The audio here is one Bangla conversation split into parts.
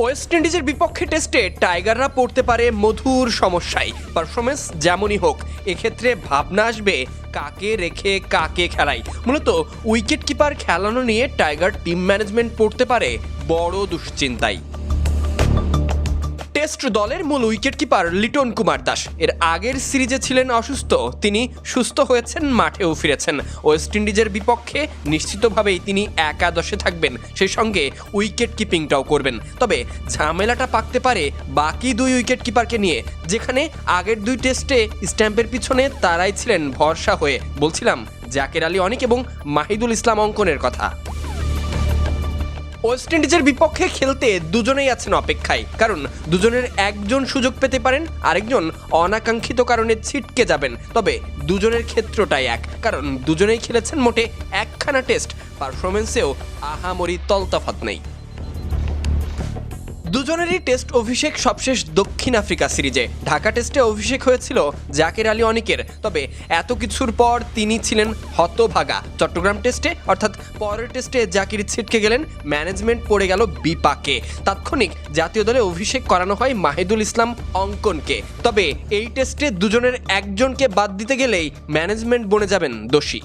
ওয়েস্ট ইন্ডিজের বিপক্ষে টেস্টে টাইগাররা পড়তে পারে মধুর সমস্যায়। পারফরমেন্স যেমনই হোক, এক্ষেত্রে ভাবনা আসবে কাকে রেখে কাকে খেলাই। মূলত উইকেট কিপার খেলানো নিয়ে টাইগার টিম ম্যানেজমেন্ট পড়তে পারে বড় দুশ্চিন্তায়। টেস্ট দলের মূল উইকেট কিপার লিটন কুমার দাস। এর আগের সিরিজে ছিলেন অসুস্থ। তিনি সুস্থ হয়েছেন, মাঠেও ফিরেছেন। ওয়েস্ট ইন্ডিজের বিপক্ষে নিশ্চিতভাবেই তিনি একাদশে থাকবেন। সেই সঙ্গে উইকেট কিপিংটাও করবেন। তবে ঝামেলাটা পাকতে পারে বাকি দুই উইকেট কিপারকে নিয়ে, যেখানে আগের দুই টেস্টে স্ট্যাম্পের পিছনে তারাই ছিলেন ভরসা হয়ে। বলছিলাম, জাকের আলী অনেক এবং মাহিদুল ইসলাম অঙ্কনের কথা। ওয়েস্ট ইন্ডিজের বিপক্ষে খেলতে দুজনেই আছেন অপেক্ষায়। কারণ দুজনের একজন সুযোগ পেতে পারেন, আরেকজন অনাকাঙ্ক্ষিত কারণে ছিটকে যাবেন। তবে দুজনের ক্ষেত্রটাই এক। কারণ দুজনেই খেলেছেন মোটে একখানা টেস্ট। পারফরমেন্সেও আহামরি তলতাফাত নেই। দুজনেরই টেস্ট অভিষেক সবশেষ দক্ষিণ আফ্রিকা সিরিজে। ঢাকা টেস্টে অভিষেক হয়েছিল জাকের আলী অনিকের, তবে এত কিছুর পর তিনি ছিলেন হতভাগা। চট্টগ্রাম টেস্টে, অর্থাৎ পরের টেস্টে জাকির ছিটকে গেলেন, ম্যানেজমেন্ট পড়ে গেল বিপাকে। তাৎক্ষণিক জাতীয় দলে অভিষেক করানো হয় মাহিদুল ইসলাম অঙ্কনকে। তবে এই টেস্টে দুজনের একজনকে বাদ দিতে গেলেই ম্যানেজমেন্ট বনে যাবেন দোষী।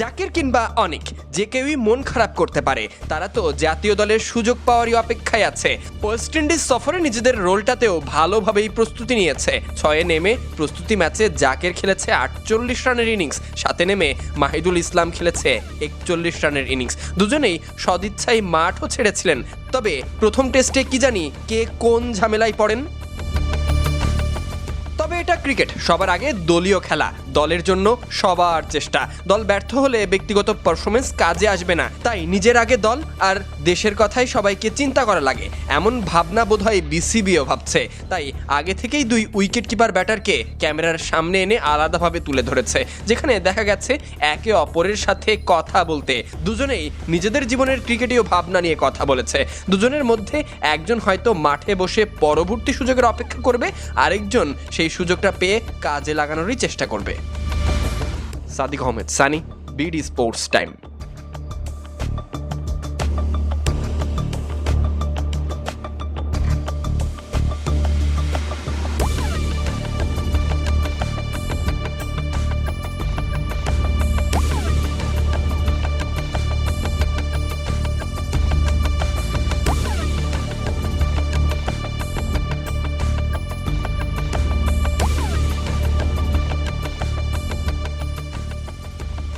জাকির কিংবা অনেক, যে কেউই মন খারাপ করতে পারে। তারা তো জাতীয় দলের সুযোগ পাওয়ারই অপেক্ষায় আছে। ওয়েস্ট ইন্ডিজ সফরে নিজেদের রোলটাতেও ভালোভাবেই প্রস্তুতি নিয়েছে। ছয়ে নেমে প্রস্তুতি ম্যাচে জাকের খেলেছে আটচল্লিশ রানের ইনিংস, সাথে নেমে মাহিদুল ইসলাম খেলেছে একচল্লিশ রানের ইনিংস। দুজনেই সদিচ্ছায় মাঠও ছেড়েছিলেন। তবে প্রথম টেস্টে কি জানি কে কোন ঝামেলায় পড়েন? তবে এটা ক্রিকেট, সবার আগে দলীয় খেলা। দলের জন্য সবার চেষ্টা। দল ব্যর্থ হলে ব্যক্তিগত পারফরমেন্স কাজে আসবে না। তাই নিজের আগে দল আর দেশের কথাই সবাইকে চিন্তা করা লাগে। এমন ভাবনা বোধহয় বিসিবিও ভাবছে। তাই আগে থেকেই দুই উইকেট কিপার ব্যাটারকে ক্যামেরার সামনে এনে আলাদাভাবে তুলে ধরেছে, যেখানে দেখা গেছে একে অপরের সাথে কথা বলতে। দুজনেই নিজেদের জীবনের ক্রিকেটীয় ভাবনা নিয়ে কথা বলেছে। দুজনের মধ্যে একজন হয়তো মাঠে বসে পরবর্তী সুযোগের অপেক্ষা করবে, আরেকজন সেই সুযোগটা পেয়ে কাজে লাগানোরই চেষ্টা করবে। सादिक अहमद सानी बी डी स्पोर्ट्स टाइम